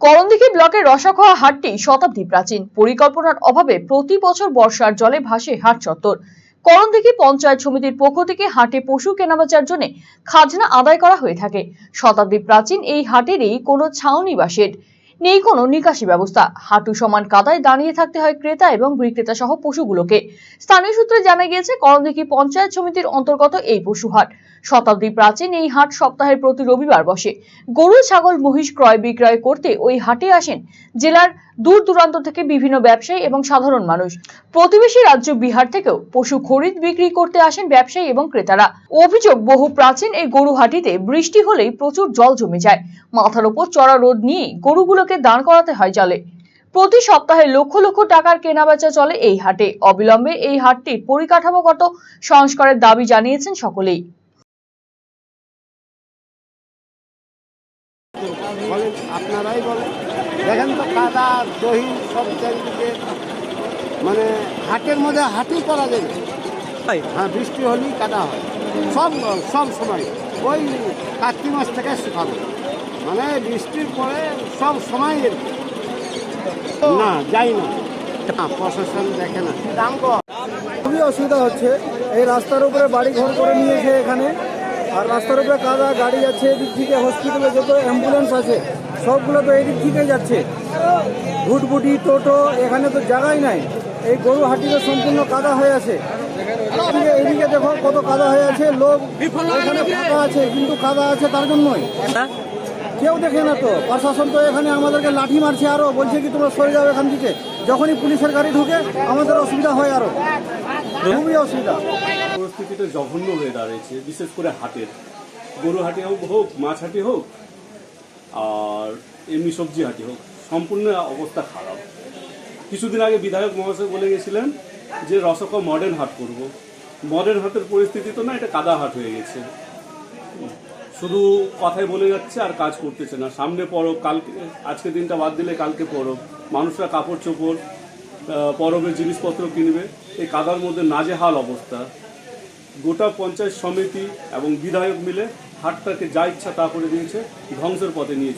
করণদিঘি ব্লকের রসাখোয়া হাটটি শতাব্দী প্রাচীন। পরিকল্পনার অভাবে প্রতি বছর বর্ষার জলে ভাসে হাট চত্বর। করণদিঘি পঞ্চায়েত সমিতির পক্ষ থেকে হাটে পশু কেনাবেচার জন্য খাজনা আদায় করা হয়ে থাকে। শতাব্দী প্রাচীন এই হাটেরই কোনো ছাউনি বা শেড। নেই কোনো নিকাশি ব্যবস্থা। হাঁটু সমান কাদায় দাঁড়িয়ে থাকতে হয় ক্রেতা এবং বিক্রেতা সহ পশুগুলোকে। স্থানীয় সূত্রে জানা গিয়েছে, করণদিঘি পঞ্চায়েত সমিতির অন্তর্গত এই পশু হাট শতাব্দী প্রাচীন এই হাট সপ্তাহের প্রতি রবিবার বসে। গরু, ছাগল, মহিষ ক্রয় বিক্রয় করতে ওই হাটে আসেন জেলার দূর দূরান্ত থেকে বিভিন্ন ব্যবসায়ী এবং সাধারণ মানুষ। প্রতিবেশী রাজ্য বিহার থেকেও পশু খরিদ বিক্রি করতে আসেন ব্যবসায়ী এবং ক্রেতারা। অভিযোগ, বহু প্রাচীন এই গরু হাটিতে বৃষ্টি হলেই প্রচুর জল জমে যায়। মাথার উপর চড়া রোদ নিয়ে গরুগুলোকে দাঁড় করাতে হয় জলে। প্রতি সপ্তাহে লক্ষ লক্ষ টাকার কেনাবেচা চলে এই হাটে। অবিলম্বে এই হাটটির পরিকাঠামোগত সংস্কারের দাবি জানিয়েছেন সকলেই। আপনারাই বলেন। দেখেন তো কাদা দহি সব চারিদিকে মানে হাটের মধ্যে হাটই করা যাবে হ্যাঁ বৃষ্টি হলেই কাদা হয়। সব সব সময়। ওই কার্তিক মাস থেকে শুকাবে। মানে বৃষ্টির পরে সব সময় না, যাই না। প্রশাসন দেখে না। দাম খুবই অসুবিধা হচ্ছে। এই রাস্তার উপরে বাড়ি ঘর করে নিয়েছে এখানে। আর রাস্তার উপরে কাদা, গাড়ি যাচ্ছে এদিক থেকে হসপিটালে যত অ্যাম্বুলেন্স আছে, সবগুলো তো এদিক থেকেই যাচ্ছে। ভুটভুটি টোটো, এখানে তো জায়গাই নাই। এই গরু হাটিতে সম্পূর্ণ কাদা হয়ে আছে। এদিকে এদিকে দেখো কত কাদা হয়ে আছে। লোক এখানে ফাঁকা আছে, কিন্তু কাদা আছে তার জন্যই। কেউ দেখে না তো। প্রশাসন তো এখানে আমাদেরকে লাঠি মারছে আরও, বলছে কি তোমরা সরে যাও এখান থেকে। যখনই পুলিশের গাড়ি ঢুকে, আমাদের অসুবিধা হয় আরও। খুবই অসুবিধা। পরিস্থিতিটা জঘন্য হয়ে দাঁড়িয়েছে, বিশেষ করে হাটের। গরু হাটে হোক হোক, মাছ হাটে হোক, আর এমনি সবজি হাটে হোক, সম্পূর্ণ অবস্থা খারাপ। কিছুদিন আগে বিধায়ক মহাশয় বলে গেছিলেন যে, রসকা মডার্ন হাট করব। মডার্ন হাটের পরিস্থিতি তো না, এটা কাদা হাট হয়ে গেছে। শুধু কথাই বলে যাচ্ছে আর কাজ করতেছে না। সামনে পরব, কালকে, আজকে দিনটা বাদ দিলে কালকে পরব। মানুষরা কাপড় চোপড় পরবের জিনিসপত্র কিনবে। এই কাদার মধ্যে নাজেহাল অবস্থা। গোটা পঞ্চায়েত সমিতি এবং বিধায়ক মিলে হাটটাকে যা ইচ্ছা তা করে দিয়েছে, ধ্বংসের পথে নিয়ে